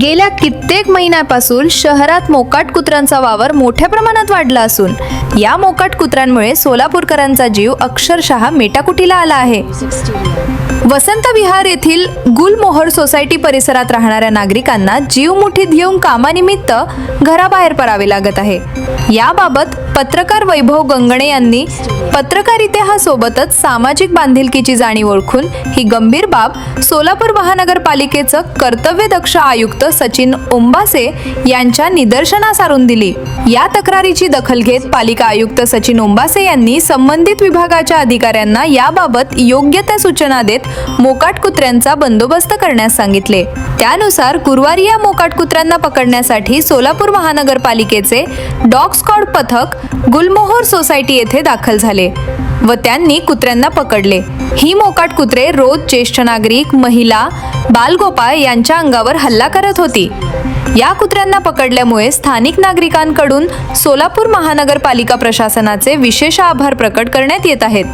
गेल्या कित्येक महिन्यापासून शहरात मोकाट कुत्र्यांचा वावर मोठ्या प्रमाणात वाढला असून या मोकाट कुत्र्यांमुळे सोलापूरकरांचा जीव अक्षरशः मेटाकुटीला आला आहे. वसंत विहार येथील गुलमोहर सोसायटी परिसरात राहणाऱ्या नागरिकांना जीव मुठीत घेऊन कामानिमित्त घराबाहेर पडावे लागत आहे. याबाबत पत्रकार वैभव गंगणे यांनी पत्रकारिते हा सोबतच सामाजिक बांधिलकीची जाणीव ओळखून ही गंभीर बाब सोलापूर महानगरपालिकेचं कर्तव्यदक्ष आयुक्त सचिन ओंबासे यांच्या निदर्शनास आणून दिली. या तक्रारीची दखल घेत पालिका आयुक्त सचिन ओंबासे यांनी संबंधित विभागाच्या अधिकाऱ्यांना याबाबत योग्य त्या सूचना देत मोकाट कुत्र्यांचा बंदोबस्त करण्यास सांगितले. त्यानुसार गुरुवारी या मोकाट कुत्र्यांना पकडण्यासाठी सोलापूर महानगरपालिकेचे डॉग स्कॉड पथक गुलमोहर सोसायटी येथे दाखल झाले व त्यांनी कुत्र्यांना पकडले. ही मोकाट कुत्रे रोज ज्येष्ठ नागरिक महिला बालगोपाळ यांच्या अंगावर हल्ला करत होती. या कुत्र्यांना पकडल्यामुळे स्थानिक नागरिकांकडून सोलापूर महानगरपालिका प्रशासनाचे विशेष आभार प्रकट करण्यात येत आहेत.